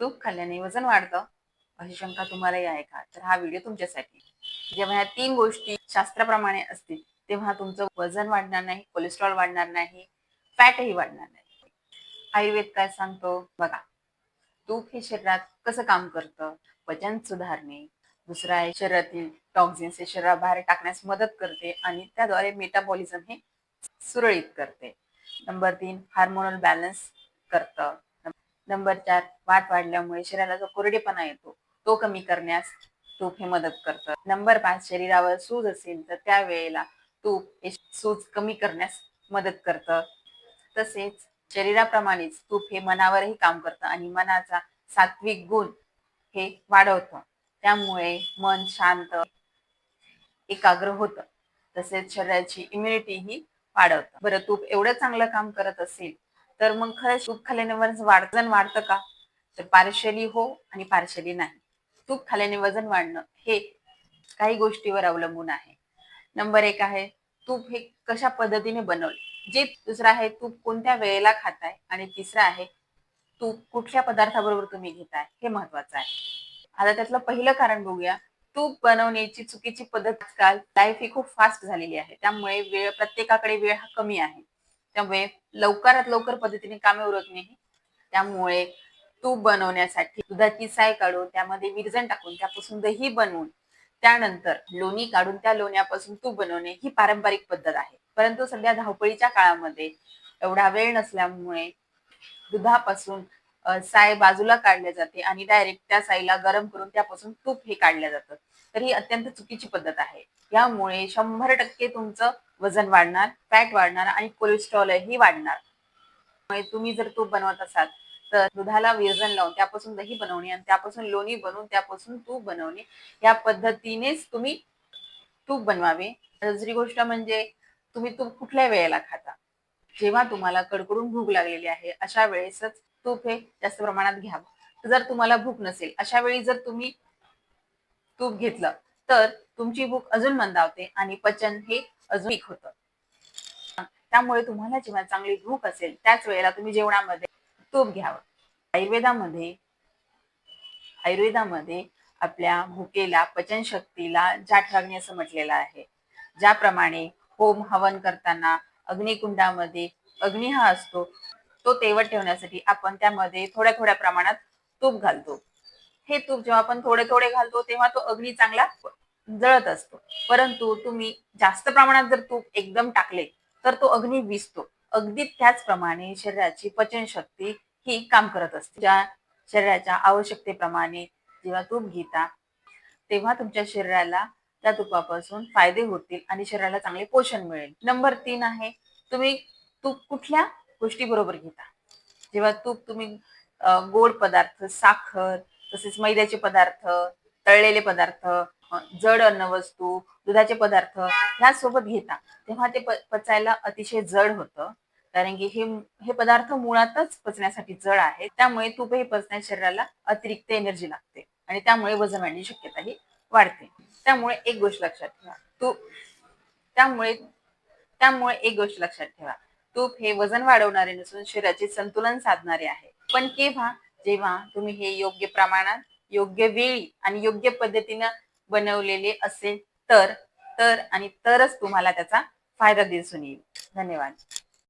तूप खाल्ल्याने वजन वाढतं. अशी शंका तुम्हालाही आहे का तर हा व्हिडिओ तुमच्यासाठी. जेव्हा ह्या तीन गोष्टी शास्त्राप्रमाणे असतील तेव्हा तुमचं वजन वाढणार नाही कोलेस्ट्रॉल वाढणार नाही फॅटही वाढणार नाही. आयुर्वेद काय सांगतो? बघा. तूप हे शरीरात कसं काम करतं? वजन सुधारणे. दुसरं आहे शरीरातील टॉक्झिन्स हे शरीराबाहेर टाकण्यास मदत करते आणि त्याद्वारे मेटाबॉलिझम हे सुरळीत करते. नंबर तीन हार्मोनल बॅलन्स करतं. नंबर चार वाट वाढल्यामुळे शरीराला जो कोरडेपणा येतो तो कमी करण्यास तूप हे मदत करतं. नंबर पाच शरीरावर सूज असेल तर त्यावेळेला तूप हे सूज कमी करण्यास मदत करतं. तसेच शरीराप्रमाणेच तूप हे मनावरही काम करतं आणि मनाचा सात्विक गुण हे वाढवतं. त्यामुळे मन शांत एकाग्र होतं. तसेच शरीराची इम्युनिटी ही वाढवतं. बरं तूप एवढं चांगलं काम करत असेल तर मग खरंच तूप खाल्ल्याने वजन वाढतं. वाढतं का? तर पार्शली हो आणि पार्शली नाही. तूप खाल्ल्याने वजन वाढणं हे काही गोष्टीवर अवलंबून आहे. नंबर एक आहे तूप हे कशा पद्धतीने बनवले? जे दुसरं आहे तूप कोणत्या वेळेला खाताय? आणि तिसरं आहे तूप कुठल्या पदार्थाबरोबर तुम्ही घेताय? हे महत्वाचं आहे. आता त्यातलं पहिलं कारण बघूया. तूप बनवण्याची चुकीची पद्धत आजकाल लाईफ ही खूप फास्ट झालेली आहे. त्यामुळे वेळ प्रत्येकाकडे वेळ हा कमी आहे. त्यामुळे लवकरात लवकर पद्धतीने कामे उरकणे त्यामुळे तूप बनवण्यासाठी दुधाची साय काढून त्यामध्ये विरजण टाकून त्यापासून दही बनवून त्यानंतर लोणी काढून त्या लोण्यापासून तूप बनवणे ही पारंपरिक पद्धत आहे. परंतु सध्या धावपळीच्या काळामध्ये एवढा वेळ नसल्यामुळे दुधापासून साय बाजूला काढल्या जाते आणि डायरेक्ट त्या साईला गरम करून त्यापासून तूप हे काढल्या जातं. तर ही अत्यंत चुकीची पद्धत आहे. यामुळे शंभर टक्के तुमचं वजन वाढणार फॅट वाढणार आणि कोलेस्ट्रॉलही वाढणार. तुम्ही जर तूप बनवत असाल तर दुधाला विरजन लावून त्यापासून दही बनवणे आणि त्यापासून लोणी बनवून त्यापासून तूप बनवणे या पद्धतीनेच तुम्ही तूप बनवावे. दुसरी गोष्ट म्हणजे तुम्ही तूप कुठल्या वेळेला खाता? जेव्हा तुम्हाला कडकडून भूक लागलेली आहे अशा वेळेसच तूप हे जास्त प्रमाणात घ्यावं. जर तुम्हाला भूक नसेल अशा वेळी जर तुम्ही तूप घेतलं तर तुमची भूक अजून मंदावते आणि पचन हे अजून होतं. त्यामुळे तुम्हाला जेव्हा चांगली भूक असेल त्याच वेळेला तुम्ही जेवणामध्ये तूप घ्यावं. आयुर्वेदामध्ये आयुर्वेदामध्ये आपल्या भुकेला पचनशक्तीला जाठ लागणे असं म्हटलेलं आहे. ज्याप्रमाणे होम हवन करताना अग्निकुंडामध्ये अग्नी हा असतो तो तेवट ठेवण्यासाठी आपण त्यामध्ये थोड्या थोड्या प्रमाणात तूप घालतो. हे तूप जेव्हा आपण थोडे थोडे घालतो तेव्हा तो अग्नी चांगला जळत असतो. परंतु तुम्ही जास्त प्रमाणात जर तूप एकदम टाकले तर तो अग्नी विजतो अगदी त्याचप्रमाणे शरीराची पचनशक्ती ही काम करत असते. ज्या शरीराच्या आवश्यकतेप्रमाणे जेव्हा तूप घेता तेव्हा तुमच्या शरीराला त्या तुपापासून फायदे होतील आणि शरीराला चांगले पोषण मिळेल. नंबर तीन आहे तुम्ही तूप कुठल्या गोष्टी बरोबर घेता? जेव्हा तूप तुम्ही गोड पदार्थ साखर तसेच मैद्याचे पदार्थ तळलेले पदार्थ जड अन्न वस्तू दुधाचे पदार्थ ह्या सोबत घेता तेव्हा ते पचायला अतिशय जड होतं. कारण की हे हे पदार्थ मुळातच पचण्यासाठी जड आहे. त्यामुळे तूप हे शरीराला अतिरिक्त एनर्जी लागते आणि त्यामुळे वजन वाढण्याची शक्यता ही वाढते. त्यामुळे एक गोष्ट लक्षात ठेवा. तूप त्यामुळे त्यामुळे एक गोष्ट लक्षात ठेवा. तूप हे वजन वाढवणारे नसून शरीराचे संतुलन साधणारे आहे. पण केव्हा? जेव्हा तुम्ही हे योग्य प्रमाणात योग्य वेळी आणि योग्य पद्धतीनं बनवलेले असेल तर तर आणि तरच तुम्हाला त्याचा फायदा दिसून येईल. धन्यवाद.